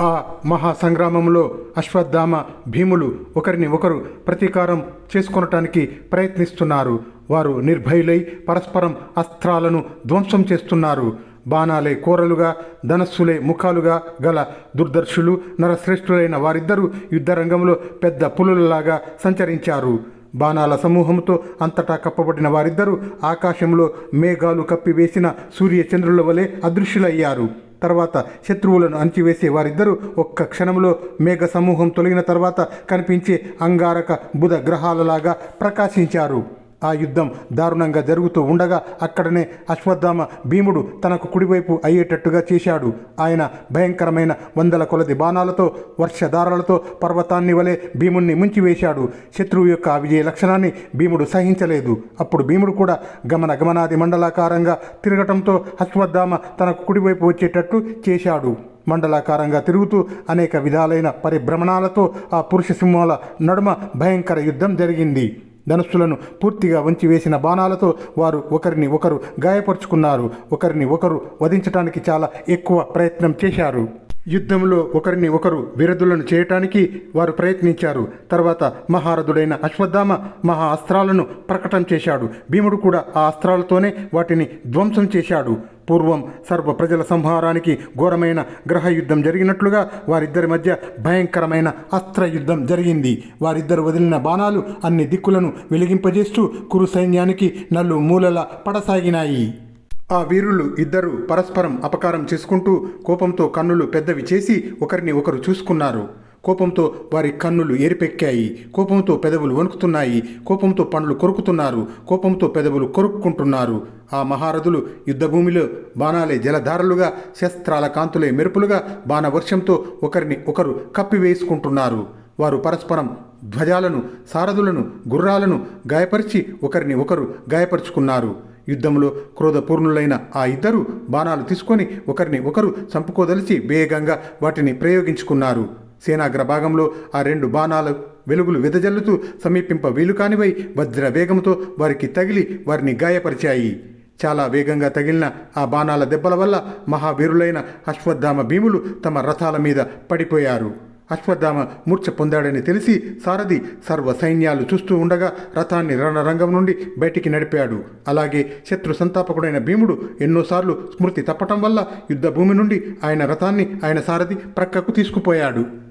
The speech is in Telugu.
ఆ మహాసంగ్రామంలో అశ్వత్థామ భీములు ఒకరిని ఒకరు ప్రతీకారం చేసుకొనటానికి ప్రయత్నిస్తున్నారు. వారు నిర్భయులై పరస్పరం అస్త్రాలను ధ్వంసం చేస్తున్నారు. బాణాలే కోరలుగా ధనస్సులే ముఖాలుగా గల దుర్దర్శులు నరశ్రేష్ఠులైన వారిద్దరూ యుద్ధరంగంలో పెద్ద పులులలాగా సంచరించారు. బాణాల సమూహంతో అంతటా కప్పబడిన వారిద్దరూ ఆకాశంలో మేఘాలు కప్పివేసిన సూర్యచంద్రుల వలె అదృశ్యులయ్యారు. తర్వాత శత్రువులను అంచివేసే వారిద్దరూ ఒక్క క్షణంలో మేఘ సమూహం తొలగిన తర్వాత కనిపించే అంగారక బుధ గ్రహాలలాగా ప్రకాశించారు. ఆ యుద్ధం దారుణంగా జరుగుతూ ఉండగా అక్కడనే అశ్వత్థామ భీముడు తనకు కుడివైపు అయ్యేటట్టుగా చేశాడు. ఆయన భయంకరమైన వందల కొలది బాణాలతో వర్షధారాలతో పర్వతాన్ని వలె భీముణ్ణి ముంచివేశాడు. శత్రువు యొక్క ఆ విజయ లక్షణాన్ని భీముడు సహించలేదు. అప్పుడు భీముడు కూడా గమన గమనాది మండలాకారంగా తిరగటంతో అశ్వత్థామ తనకు కుడివైపు వచ్చేటట్టు చేశాడు. మండలాకారంగా తిరుగుతూ అనేక విధాలైన పరిభ్రమణాలతో ఆ పురుష సింహాల నడుమ భయంకర యుద్ధం జరిగింది. ధనుస్సులను పూర్తిగా వంచివేసిన బాణాలతో వారు ఒకరిని ఒకరు గాయపరుచుకున్నారు. ఒకరిని ఒకరు వధించడానికి చాలా ఎక్కువ ప్రయత్నం చేశారు. యుద్ధంలో ఒకరిని ఒకరు విరధులను చేయటానికి వారు ప్రయత్నించారు. తర్వాత మహారథుడైన అశ్వత్థామ మహా అస్త్రాలను ప్రకటన చేశాడు. భీముడు కూడా ఆ అస్త్రాలతోనే వాటిని ధ్వంసం చేశాడు. పూర్వం సర్వ ప్రజల సంహారానికి ఘోరమైన గ్రహ యుద్ధం జరిగినట్లుగా వారిద్దరి మధ్య భయంకరమైన అస్త్ర యుద్ధం జరిగింది. వారిద్దరు వదిలిన బాణాలు అన్ని దిక్కులను వెలిగింపజేస్తూ కురు సైన్యానికి నల్లు మూలల పడసాగినాయి. ఆ వీరులు ఇద్దరు పరస్పరం అపకారం చేసుకుంటూ కోపంతో కన్నులు పెద్దవి చేసి ఒకరిని ఒకరు చూసుకున్నారు. కోపంతో వారి కన్నులు ఏరిపెక్కాయి. కోపంతో పెదవులు వణుకుతున్నాయి. కోపంతో పండ్లు కొరుకుతున్నారు. కోపంతో పెదవులు కొరుక్కుంటున్నారు. ఆ మహారథులు యుద్ధభూమిలో బాణాలే జలధారలుగా శస్త్రాల కాంతులే మెరుపులుగా బాణవర్షంతో ఒకరిని ఒకరు కప్పివేసుకుంటున్నారు. వారు పరస్పరం ధ్వజాలను సారథులను గుర్రాలను గాయపరిచి ఒకరిని ఒకరు గాయపరుచుకున్నారు. యుద్ధంలో క్రోధపూర్ణులైన ఆ ఇద్దరు బాణాలు తీసుకొని ఒకరిని ఒకరు చంపుకోదలిచి వేగంగా వాటిని ప్రయోగించుకున్నారు. సేనాగ్ర భాగంలో ఆ రెండు బాణాలు వెలుగులు వెదజల్లుతూ సమీపింప వీలు కానివై వజ్ర వేగంతో వారికి తగిలి వారిని గాయపరిచాయి. చాలా వేగంగా తగిలిన ఆ బాణాల దెబ్బల వల్ల మహావీరులైన అశ్వత్థామ భీములు తమ రథాల మీద పడిపోయారు. అశ్వత్థామ మూర్ఛ పొందాడని తెలిసి సారథి సర్వ సైన్యాలు చూస్తూ ఉండగా రథాన్ని రణరంగం నుండి బయటికి నడిపాడు. అలాగే శత్రు సంతాపకుడైన భీముడు ఎన్నోసార్లు స్మృతి తప్పటం వల్ల యుద్ధభూమి నుండి ఆయన రథాన్ని ఆయన సారథి ప్రక్కకు తీసుకుపోయాడు.